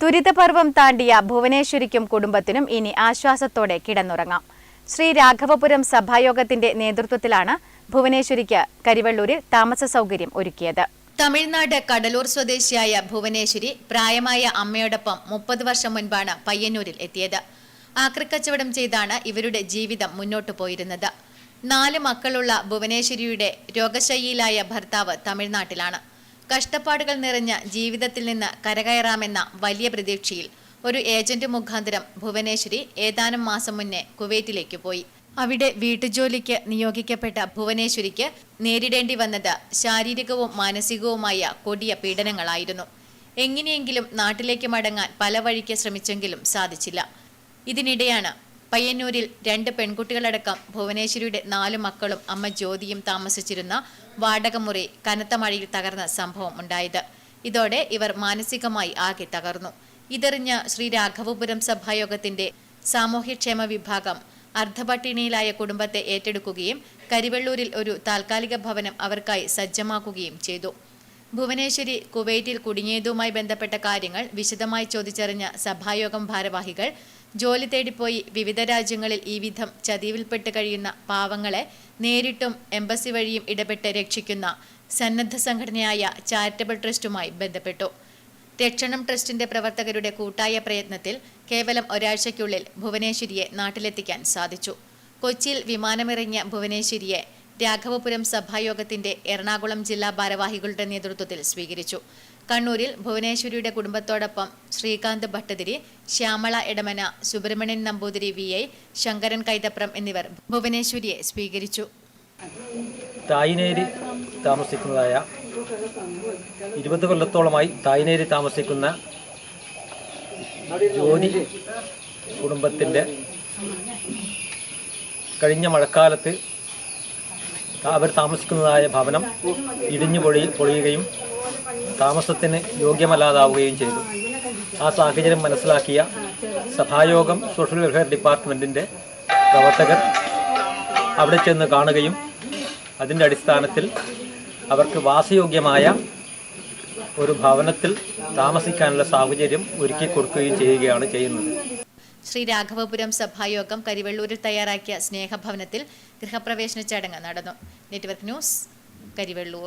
ദുരിതപർവം താണ്ടിയ ഭുവനേശ്വരിക്കും കുടുംബത്തിനും ഇനി ആശ്വാസത്തോടെ കിടന്നുറങ്ങാം. ശ്രീ രാഘവപുരം സഭായോഗത്തിന്റെ നേതൃത്വത്തിലാണ് ഭുവനേശ്വരിക്ക് കരിവള്ളൂരിൽ താമസ സൗകര്യം ഒരുക്കിയത്. തമിഴ്നാട് കടലൂർ സ്വദേശിയായ ഭുവനേശ്വരി പ്രായമായ അമ്മയോടൊപ്പം മുപ്പത് വർഷം മുൻപാണ് പയ്യന്നൂരിൽ എത്തിയത്. ആക്രിക്കച്ചവടം ചെയ്താണ് ഇവരുടെ ജീവിതം മുന്നോട്ടു പോയിരുന്നത്. നാല് മക്കളുള്ള ഭുവനേശ്വരിയുടെ രോഗശൈലിയിലായ ഭർത്താവ് തമിഴ്നാട്ടിലാണ്. കഷ്ടപ്പാടുകൾ നിറഞ്ഞ ജീവിതത്തിൽ നിന്ന് കരകയറാമെന്ന വലിയ പ്രതീക്ഷയിൽ ഒരു ഏജന്റ് മുഖാന്തരം ഭുവനേശ്വരി ഏതാനും മാസം മുന്നേ കുവൈറ്റിലേക്ക് പോയി. അവിടെ വീട്ടുജോലിക്ക് നിയോഗിക്കപ്പെട്ട ഭുവനേശ്വരിക്ക് നേരിടേണ്ടി വന്നത് ശാരീരികവും മാനസികവുമായ കൊടിയ പീഡനങ്ങളായിരുന്നു. എങ്ങനെയെങ്കിലും നാട്ടിലേക്ക് മടങ്ങാൻ പല വഴിക്ക് ശ്രമിച്ചെങ്കിലും സാധിച്ചില്ല. ഇതിനിടെയാണ് പയ്യന്നൂരിൽ രണ്ട് പെൺകുട്ടികളടക്കം ഭുവനേശ്വരിയുടെ നാല് മക്കളും അമ്മ ജ്യോതിയും താമസിച്ചിരുന്ന വാടകമുറി കനത്ത മഴയിൽ തകർന്ന സംഭവം ഉണ്ടായത്. ഇതോടെ ഇവർ മാനസികമായി ആകെ തകർന്നു. ഇതറിഞ്ഞ ശ്രീ രാഘവപുരം സഭായോഗത്തിന്റെ സാമൂഹ്യക്ഷേമ വിഭാഗം അർദ്ധപട്ടിണിയിലായ കുടുംബത്തെ ഏറ്റെടുക്കുകയും കരിവെള്ളൂരിൽ ഒരു താൽക്കാലിക ഭവനം അവർക്കായി സജ്ജമാക്കുകയും ചെയ്തു. ഭുവനേശ്വരി കുവൈറ്റിൽ കുടുങ്ങിയതുമായി ബന്ധപ്പെട്ട കാര്യങ്ങൾ വിശദമായി ചോദിച്ചറിഞ്ഞ സഭായോഗം ഭാരവാഹികൾ ജോലി തേടിപ്പോയി വിവിധ രാജ്യങ്ങളിൽ ഈ വിധം ചതിവിൽപ്പെട്ട് കഴിയുന്ന പാവങ്ങളെ നേരിട്ടും എംബസി വഴിയും ഇടപെട്ട് രക്ഷിക്കുന്ന സന്നദ്ധ സംഘടനയായ ചാരിറ്റബിൾ ട്രസ്റ്റുമായി ബന്ധപ്പെട്ടു. രക്ഷണം ട്രസ്റ്റിന്റെ പ്രവർത്തകരുടെ കൂട്ടായ പ്രയത്നത്തിൽ കേവലം ഒരാഴ്ചയ്ക്കുള്ളിൽ ഭുവനേശ്വരിയെ നാട്ടിലെത്തിക്കാൻ സാധിച്ചു. കൊച്ചിയിൽ വിമാനമിറങ്ങിയ ഭുവനേശ്വരിയെ രാഘവപുരം സഭായോഗത്തിന്റെ എറണാകുളം ജില്ലാ ഭാരവാഹികളുടെ നേതൃത്വത്തിൽ സ്വീകരിച്ചു. കണ്ണൂരിൽ ഭുവനേശ്വരിയുടെ കുടുംബത്തോടൊപ്പം ശ്രീകാന്ത് ഭട്ടതിരി ശ്യാമള എടമന സുബ്രഹ്മണ്യൻ നമ്പൂതിരി വി ഐ ശങ്കരൻ കൈതപ്രം എന്നിവർ ഭുവനേശ്വരിയെ സ്വീകരിച്ചു. തായിനേരി താമസിക്കുന്നതായ ഇരുപത് കൊല്ലത്തോളമായി തായിനേരി താമസിക്കുന്ന ജ്യോതി കുടുംബത്തിന്റെ കഴിഞ്ഞ മഴക്കാലത്ത് അവർ താമസിക്കുന്നതായ ഭവനം ഇടിഞ്ഞു പൊഴി പൊളിയുകയും താമസത്തിന് യോഗ്യമല്ലാതാവുകയും ചെയ്തു. ആ സാഹചര്യം മനസ്സിലാക്കിയ സഭായോഗം സോഷ്യൽ വെൽഫെയർ ഡിപ്പാർട്ട്മെന്റിന്റെ പ്രവർത്തകർ അവിടെ ചെന്ന് കാണുകയും അതിന്റെ അടിസ്ഥാനത്തിൽ അവർക്ക് വാസയോഗ്യമായ ഒരു ഭവനത്തിൽ താമസിക്കാനുള്ള സാഹചര്യം ഒരുക്കി കൊടുക്കുകയും ചെയ്യുകയാണ് ചെയ്യുന്നത്. ശ്രീ രാഘവപുരം സഭായോഗം കരിവെള്ളൂരിൽ തയ്യാറാക്കിയ സ്നേഹഭവനത്തിൽ ഗൃഹപ്രവേശന ചടങ്ങ് നടന്നു. Network news Karivellur.